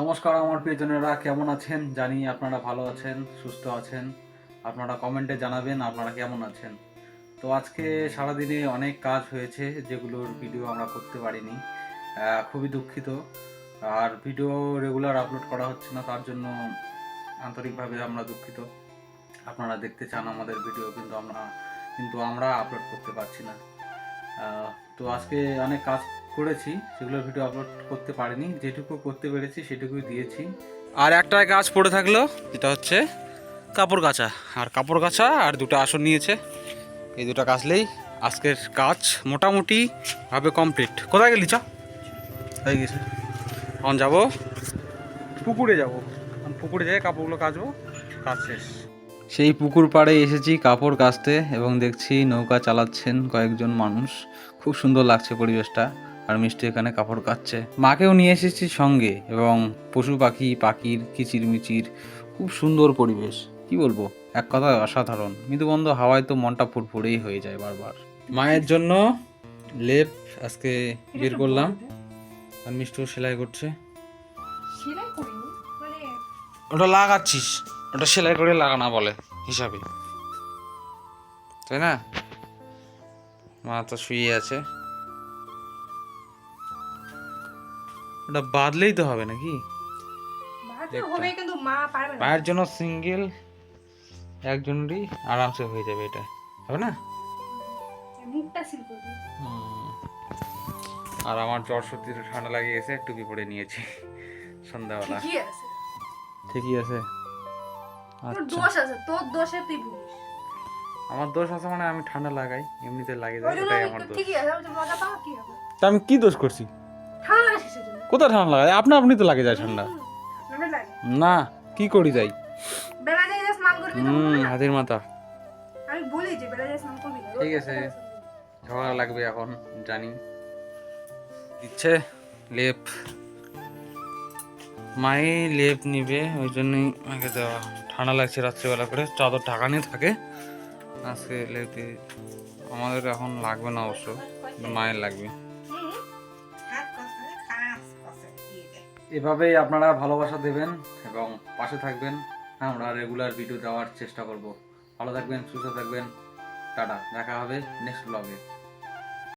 নমস্কার আমার প্রিয়জনেরা, কেমন আছেন? জানি আপনারা ভালো আছেন, সুস্থ আছেন। আপনারা কমেন্টে জানাবেন আপনারা কেমন আছেন। তো আজকে সারাদিনে অনেক কাজ হয়েছে যেগুলোর ভিডিও আমরা করতে পারিনি। খুবই দুঃখিত। আর ভিডিও রেগুলার আপলোড করা হচ্ছে না, তার জন্য আন্তরিকভাবে আমরা দুঃখিত। আপনারা দেখতে চান আমাদের ভিডিও, কিন্তু আমরা কিন্তু আমরা আপলোড করতে পারছি না। তো আজকে অনেক কাজ করেছি সেগুলোর ভিডিও আপলোড করতে পারিনি যেটুকু করতে পেরেছি সেটুকুই দিয়েছি। আর একটা কাজ পড়ে থাকল যেটা হচ্ছে কাপড় কাচা। আর কাপড় কাচা আর দুটো আসন নিয়েছে। এই দুটো কাচলেই আজকের কাজ মোটামুটি ভাবে কমপ্লিট কোথায় গেলি চা? হয়ে গেছে। এখন যাব? পুকুরে যাব। এখন পুকুরে যাই কাপড়গুলো কাচবো কাজ শেষ। সেই পুকুর পাড়ে এসেছি কাপড় কাচতে এবং দেখছি নৌকা চালাচ্ছেন কয়েকজন মানুষ। খুব সুন্দর লাগছে পরিবেশটা। আর মিষ্টি এখানে কাপড় কাচ্ছে। মাকেও নিয়ে এসেছি সঙ্গে এবং পশু পাখি পাখির কিচিরমিচির খুব সুন্দর পরিবেশ। কি বলব? এক কথায় অসাধারণ। মৃদুবন্ধ হাওয়ায় তো মনটা ফুরফুরেই হয়ে যায় বারবার। মায়ের জন্য লেপ আজকে বের করলাম। আর মিষ্টিও সেলাই করছে। মানে ওটা লাগাচ্ছিস। ওটা সেলাই করে লাগানা বলে হিসাবে। তাই না? মা তো শুয়ে আছে। ওটা বাদলেই তো হবে নাকি। হবে কিন্তু মা পারবে না। মায়ের জন্য সিঙ্গেল একজনেরই আরামসে হয়ে যাবে এটা। হবে না? মুখটা সিল করবে আর আমার জ্বর সর্দি ঠান্ডা লাগিয়ে গেছে টুপি পরে নিয়েছি সন্ধ্যাবেলা। ঠিকই আছে। ঠিকই আছে। তোর আচ্ছা। দোষ আছে তোর দোষে তুই ভুগিস। আমার দোষ আছে মানে আমি ঠান্ডা লাগাই এমনিতে লাগে যায় আমার দোষ। ঠিকই আছে আমি তো মজা পাবো কি হবে? তা আমি কি দোষ করছি? ঠান্ডা লাগে কোথায় ঠান্ডা লাগে আপনা আপনি তো লাগে যায় ঠান্ডা। না কি করি যাই? হুম হাতির মাথা। আমি বলি যে বেলা যায় স্নান করবি ঠিক আছে। ঝগড়া লাগবে এখন জানি। দিচ্ছে লেপ। মাই লেপ নিবে ওই জন্যই আমাকে দেওয়া। ঠান্ডা লাগছে রাত্রিবেলা করে চাদর ঢাকা নিয়ে থাকে। আজকে লেপ দিয়ে আমাদের এখন লাগবে না অবশ্য মায়ের লাগবে। এভাবেই আপনারা ভালোবাসা দেবেন এবং পাশে থাকবেন। আমরা রেগুলার ভিডিও দেওয়ার চেষ্টা করব। ভালো থাকবেন, সুস্থ থাকবেন। টাটা, দেখা হবে নেক্সট ব্লগে